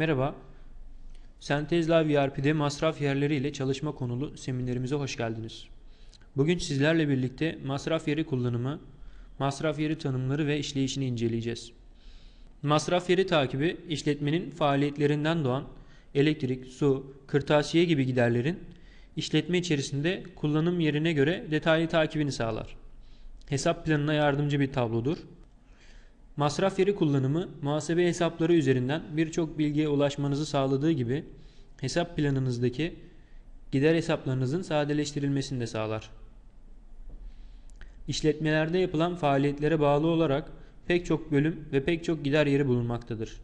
Merhaba. Sentez Live ERP'de masraf yerleri ile çalışma konulu seminerimize hoş geldiniz. Bugün sizlerle birlikte masraf yeri kullanımı, masraf yeri tanımları ve işleyişini inceleyeceğiz. Masraf yeri takibi, işletmenin faaliyetlerinden doğan elektrik, su, kırtasiye gibi giderlerin işletme içerisinde kullanım yerine göre detaylı takibini sağlar. Hesap planına yardımcı bir tablodur. Masraf yeri kullanımı muhasebe hesapları üzerinden birçok bilgiye ulaşmanızı sağladığı gibi hesap planınızdaki gider hesaplarınızın sadeleştirilmesini de sağlar. İşletmelerde yapılan faaliyetlere bağlı olarak pek çok bölüm ve pek çok gider yeri bulunmaktadır.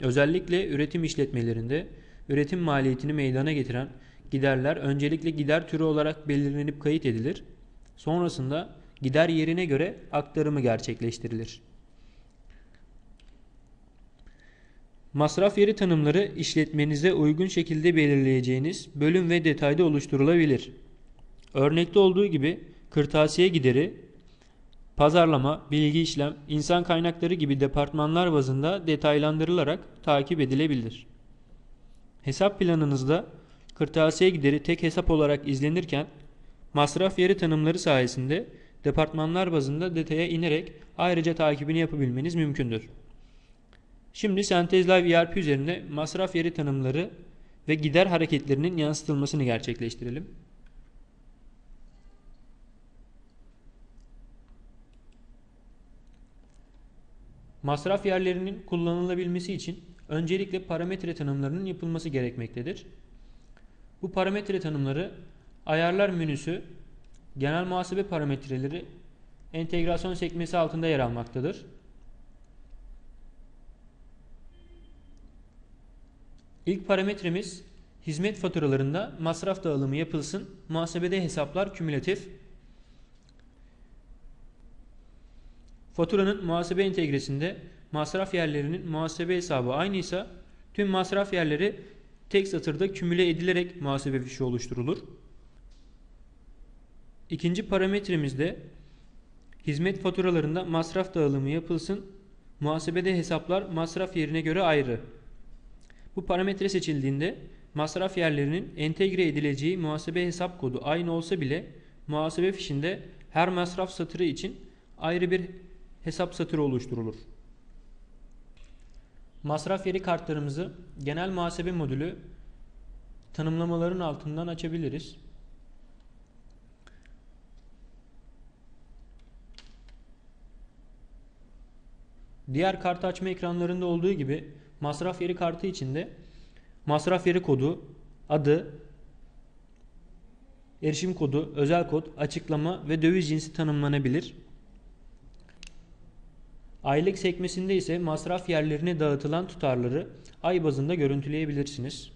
Özellikle üretim işletmelerinde üretim maliyetini meydana getiren giderler öncelikle gider türü olarak belirlenip kayıt edilir. Sonrasında gider yerine göre aktarımı gerçekleştirilir. Masraf yeri tanımları işletmenize uygun şekilde belirleyeceğiniz bölüm ve detayda oluşturulabilir. Örnekte olduğu gibi kırtasiye gideri, pazarlama, bilgi işlem, insan kaynakları gibi departmanlar bazında detaylandırılarak takip edilebilir. Hesap planınızda kırtasiye gideri tek hesap olarak izlenirken masraf yeri tanımları sayesinde departmanlar bazında detaya inerek ayrıca takibini yapabilmeniz mümkündür. Şimdi Sentez Live ERP üzerinde masraf yeri tanımları ve gider hareketlerinin yansıtılmasını gerçekleştirelim. Masraf yerlerinin kullanılabilmesi için öncelikle parametre tanımlarının yapılması gerekmektedir. Bu parametre tanımları ayarlar menüsü, genel muhasebe parametreleri entegrasyon sekmesi altında yer almaktadır. İlk parametremiz hizmet faturalarında masraf dağılımı yapılsın. Muhasebede hesaplar kümülatif. Faturanın muhasebe entegresinde masraf yerlerinin muhasebe hesabı aynıysa tüm masraf yerleri tek satırda kümüle edilerek muhasebe fişi oluşturulur. İkinci parametremizde hizmet faturalarında masraf dağılımı yapılsın. Muhasebede hesaplar masraf yerine göre ayrı. Bu parametre seçildiğinde masraf yerlerinin entegre edileceği muhasebe hesap kodu aynı olsa bile muhasebe fişinde her masraf satırı için ayrı bir hesap satırı oluşturulur. Masraf yeri kartlarımızı genel muhasebe modülü tanımlamaların altından açabiliriz. Diğer kart açma ekranlarında olduğu gibi masraf yeri kartı içinde masraf yeri kodu, adı, erişim kodu, özel kod, açıklama ve döviz cinsi tanımlanabilir. Aylık sekmesinde ise masraf yerlerine dağıtılan tutarları ay bazında görüntüleyebilirsiniz.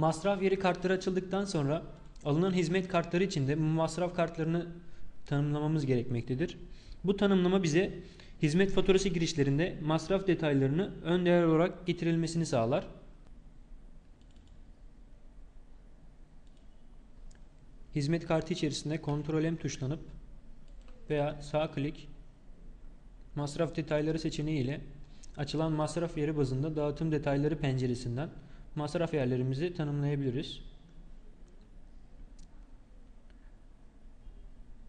Masraf yeri kartları açıldıktan sonra alınan hizmet kartları için de bu masraf kartlarını tanımlamamız gerekmektedir. Bu tanımlama bize hizmet faturası girişlerinde masraf detaylarını ön değer olarak getirilmesini sağlar. Hizmet kartı içerisinde Ctrl M tuşlanıp veya sağ klik masraf detayları seçeneği ile açılan masraf yeri bazında dağıtım detayları penceresinden masraf yerlerimizi tanımlayabiliriz.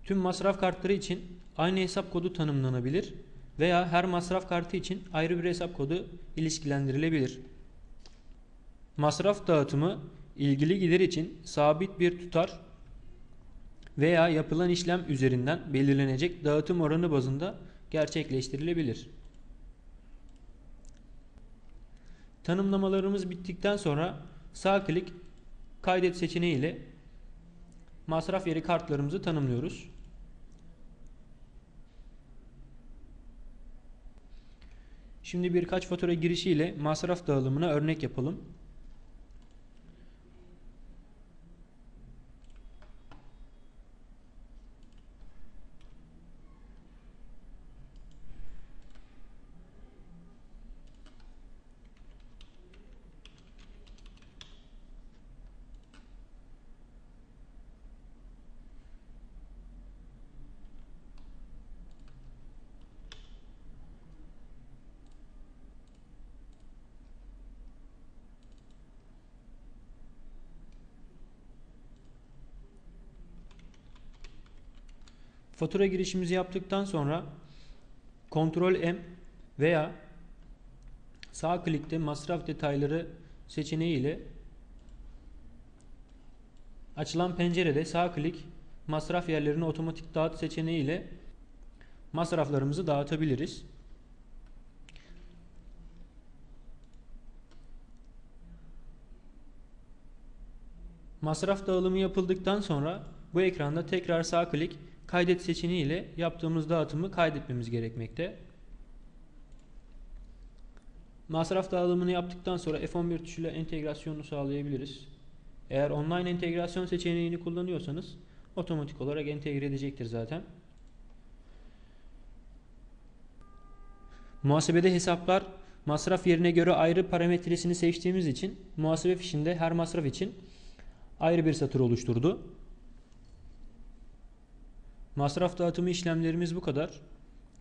Tüm masraf kartları için aynı hesap kodu tanımlanabilir veya her masraf kartı için ayrı bir hesap kodu ilişkilendirilebilir. Masraf dağıtımı ilgili gider için sabit bir tutar veya yapılan işlem üzerinden belirlenecek dağıtım oranı bazında gerçekleştirilebilir. Tanımlamalarımız bittikten sonra sağ klik kaydet seçeneği ile masraf yeri kartlarımızı tanımlıyoruz. Şimdi birkaç fatura girişiyle masraf dağılımına örnek yapalım. Fatura girişimizi yaptıktan sonra Ctrl M veya sağ klikte masraf detayları seçeneği ile açılan pencerede sağ klik masraf yerlerini otomatik dağıt seçeneği ile masraflarımızı dağıtabiliriz. Masraf dağılımı yapıldıktan sonra bu ekranda tekrar sağ klik kaydet seçeneği ile yaptığımız dağıtımı kaydetmemiz gerekmekte. Masraf dağılımını yaptıktan sonra F11 tuşuyla entegrasyonunu sağlayabiliriz. Eğer online entegrasyon seçeneğini kullanıyorsanız otomatik olarak entegre edecektir zaten. Muhasebede hesaplar masraf yerine göre ayrı parametresini seçtiğimiz için muhasebe fişinde her masraf için ayrı bir satır oluşturdu. Masraf dağıtımı işlemlerimiz bu kadar.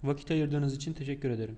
Vakit ayırdığınız için teşekkür ederim.